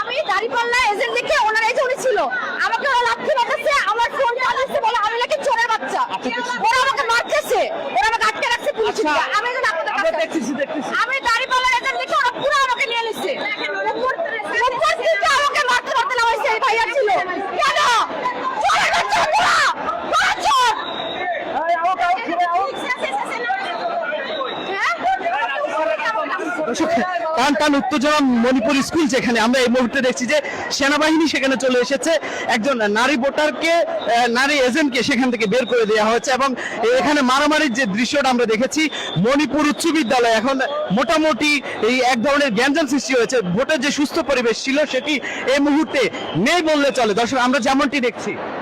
আমি দাড়ি আমি এজেন্ট দেখে ওনারাই এজেন্ট ছিল। আমাকে ওরা লাথি মারতেছে আমার ফোন চালাচ্ছে বলে আমি নাকি চোরের বাচ্চা। ওরা আমাকে মারতেছে ওরা আমাকে আটকে রাখছে পুলিশ আমি এখন আপনাদের আমি দাঁড়ি টান টান উত্তেজনা মণিপুর স্কুল যেখানে আমরা এই মুহূর্তে দেখছি যে সেনাবাহিনী সেখানে চলে এসেছে। একজন নারী ভোটারকে নারী এজেন্টকে সেখান থেকে বের করে দেওয়া হয়েছে এবং এখানে মারামারির যে দৃশ্যটা আমরা দেখেছি, মণিপুর উচ্চ বিদ্যালয় এখন মোটামুটি এই এক ধরনের গ্যাঞ্জাম সৃষ্টি হয়েছে। ভোটের যে সুস্থ পরিবেশ ছিল সেটি এই মুহূর্তে নেই বললে চলে। দর্শক, আমরা যেমনটি দেখছি।